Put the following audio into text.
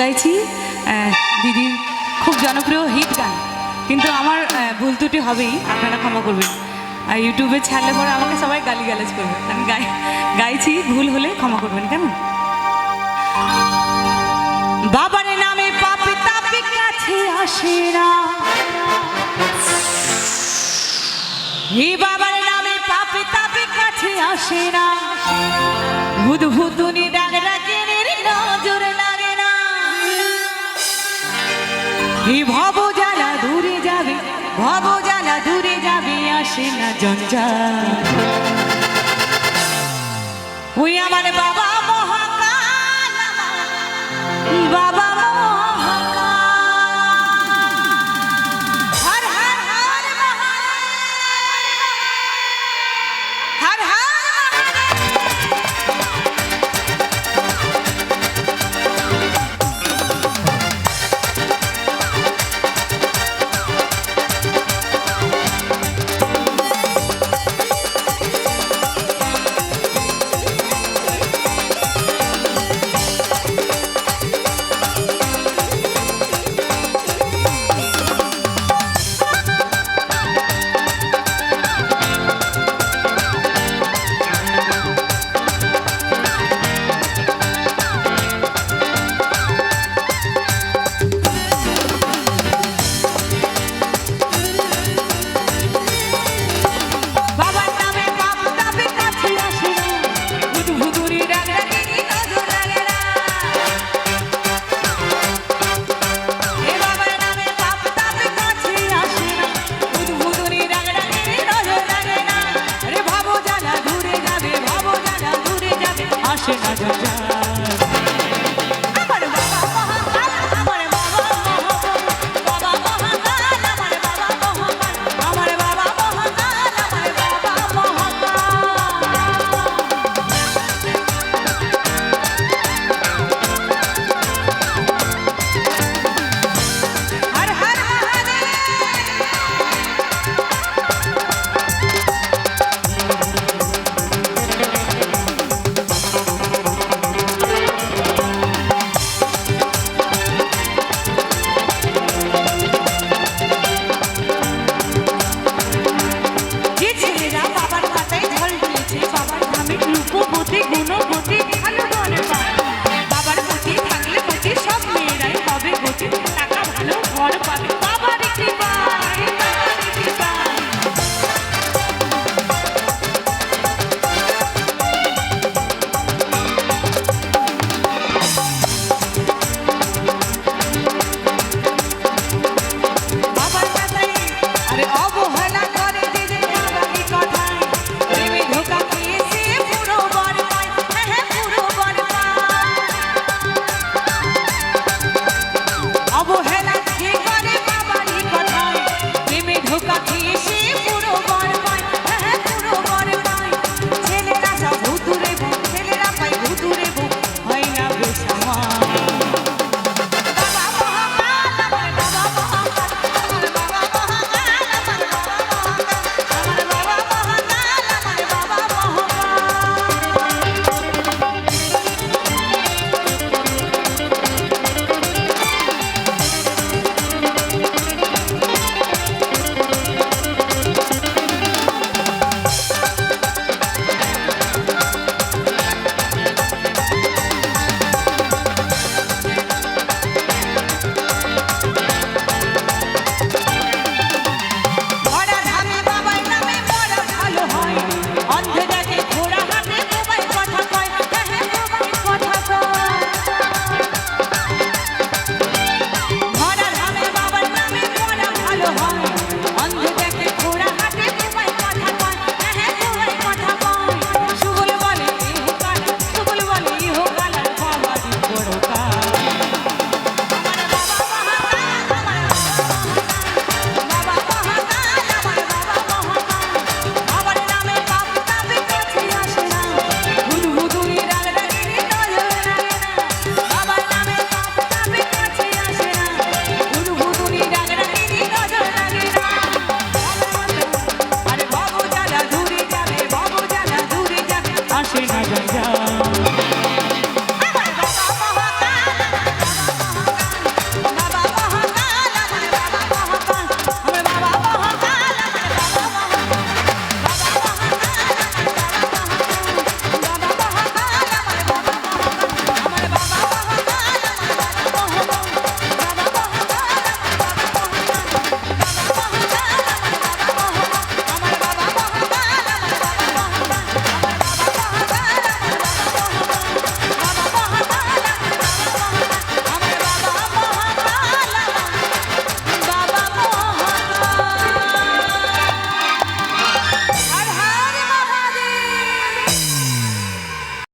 গাইছি দিদির খুব জনপ্রিয় হিট গান। কিন্তু আমার ভুল ত্রুটি হবেই, আপনারা ক্ষমা করবেন। আর ইউটিউবে ছাড়লে পরে আমাকে সবাই গালিগালাজ করবে। আমি গাই, গাইছি, ভুল হলে ক্ষমা করবেন কেন বাবার নামে পাপি তাপি কাছে আসে না। বাবার নামে পাপি তাপি কাছে আসে না। ভব আসে না জঞ্জা ওই আমার বাবা আসে না পারে কাঠি